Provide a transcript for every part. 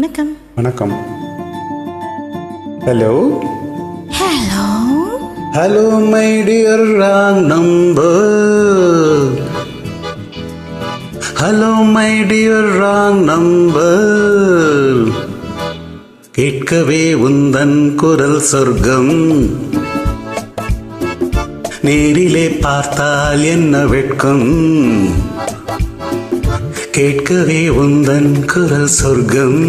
வணக்கம். வணக்கம். Hello hello hello my dear wrong number hello my dear wrong number கேட்கவே உந்தன் குரல் சொர்க்கம். நேரிலே பார்த்தால் என்ன வெட்கம்? கேட்கவே உந்தன் குரல் சொர்க்கம்.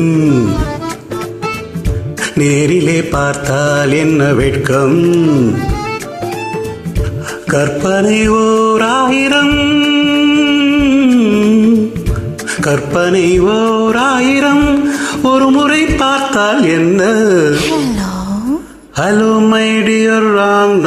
நேரிலே பார்த்தால் என்ன வெட்கம்? கற்பனை ஓர் ஆயிரம் கற்பனை ஓர் ஆயிரம் ஒரு முறை பார்த்தால் என்ன? Hello? My dear wrong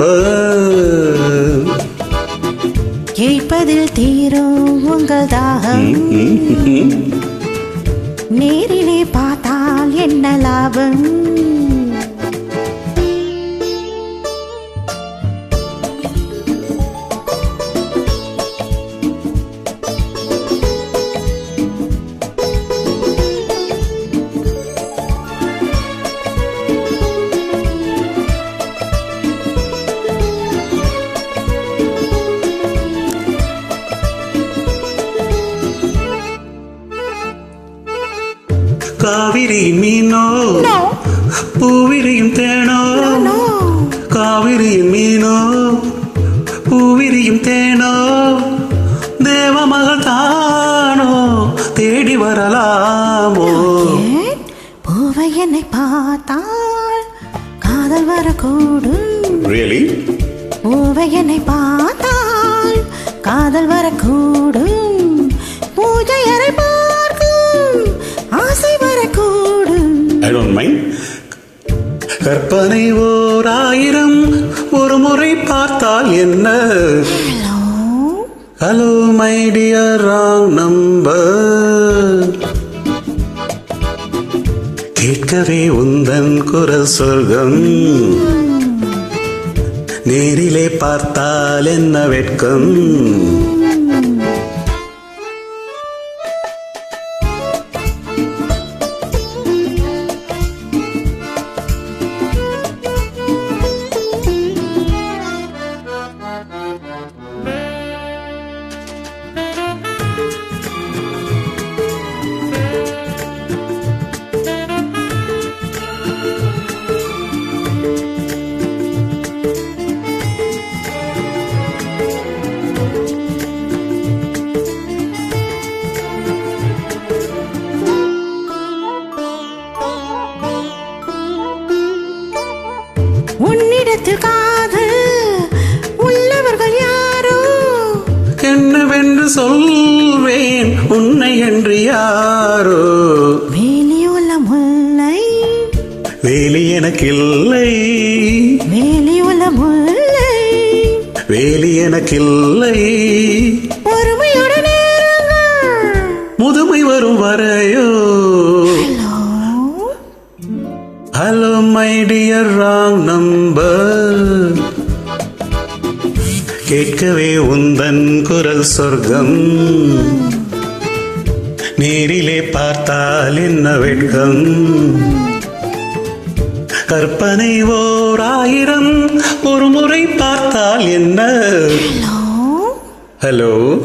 number கேட்பதில் தீரும் உங்கள் தாகம். நேரிலே பார்த்தால் என்ன லாபம்? காவிரி மீனோ? No, பூவிரியும் தேனோ? no, காவிரி மீனோ? பூவிரியும் தேனோ? தேவமகள் தானோ? தேடி வரலாமோ? பூவை என்னை பார்த்தால் காதல் வரக்கூடும். ரியலி பூவை என்னை பார்த்தால் காதல் வரக்கூடும். கற்பனை ஓர் ஆயிரம். ஒரு முறை பார்த்தால் என்ன? Hello my dear wrong number கேட்கவே உந்தன் குரல் சொர்க்கம். நேரிலே பார்த்தால் என்ன வெட்கம்? உன்னிடத்தில் காதல் உள்ளவர்கள் யாரோ? என்னவென்று சொல்வேன் உன்னை என்று யாரோ? வேலியுள்ள முல்லை வேலி எனக்கில்லை. வேலியுள்ள முல்லை வேலி பொறுமையுடன் இருங்கள். முதுமை வரும் வரையோ? ஹலோ ஹலோ மை டியர் கேட்கவே உந்தன் குரல் சொர்க்கம். நேரிலே பார்த்தால் என்ன வெட்கம். கற்பனை ஓர் ஆயிரம் ஒரு முறை பார்த்தால் என்ன? Hello hello